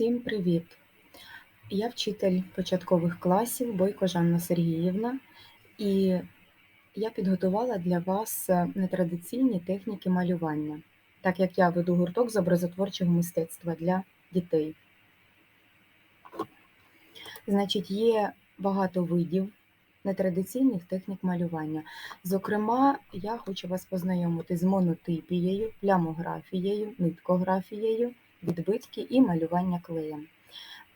Всім привіт! Я вчитель початкових класів Бойко Жанна Сергіївна, і я підготувала для вас е, нетрадиційні техніки малювання, так як я веду гурток з образотворчого мистецтва для дітей. Значить, є багато видів нетрадиційних технік малювання. Зокрема, я хочу вас познайомити з монотипією, плямографією, ниткографією, відбитки і малювання клеєм.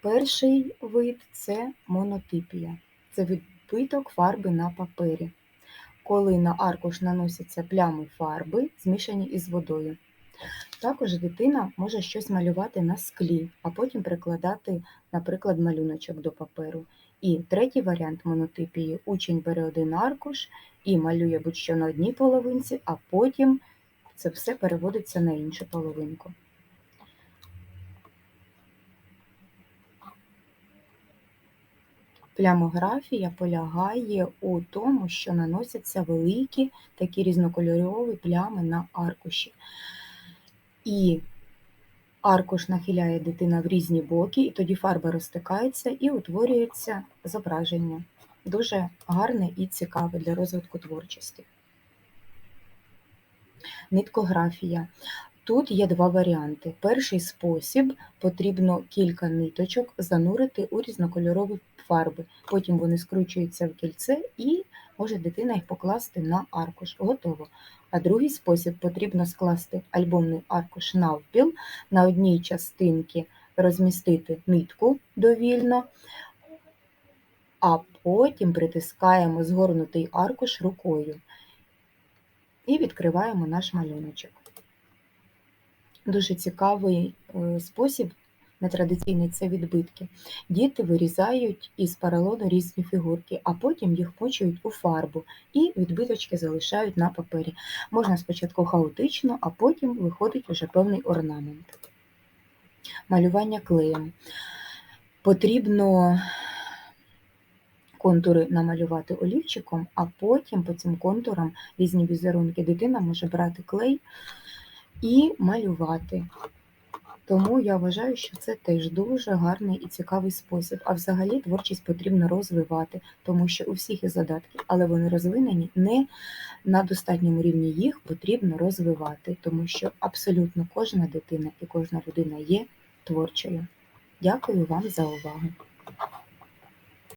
Перший вид це монотипія. Це відбиток фарби на папері, коли на аркуш наносяться плями фарби, змішані із водою. Також дитина може щось малювати на склі, а потім прикладати, наприклад, малюночок до паперу. І третій варіант монотипії учень бере один аркуш і малює будь-що на одній половинці, а потім це все переводиться на іншу половинку. Плямографія полягає у тому, що наносяться великі такі різнокольорові плями на аркуші. І аркуш нахиляє дитина в різні боки, і тоді фарба розтикається і утворюється зображення. Дуже гарне і цікаве для розвитку творчості. Ниткографія. Тут є два варіанти. Перший спосіб потрібно кілька ниточок занурити у різнокольорові фарби. Потім вони скручуються в кільце і може дитина їх покласти на аркуш. Готово. А другий спосіб потрібно скласти альбомний аркуш навпіл, на одній частинці розмістити нитку довільно, а потім притискаємо згорнутий аркуш рукою і відкриваємо наш малюночок. Дуже цікавий е, спосіб нетрадиційний це відбитки. Діти вирізають із поролону різні фігурки, а потім їх мочують у фарбу і відбиточки залишають на папері. Можна спочатку хаотично, а потім виходить уже певний орнамент. Малювання клеєм. Потрібно контури намалювати олівчиком, а потім по цим контурам різні візерунки дитина може брати клей і малювати. Тому я вважаю, що це теж дуже гарний і цікавий спосіб. А взагалі творчість потрібно розвивати, тому що у всіх є задатки, але вони розвинені не на достатньому рівні їх потрібно розвивати, тому що абсолютно кожна дитина і кожна людина є творчою. Дякую вам за увагу.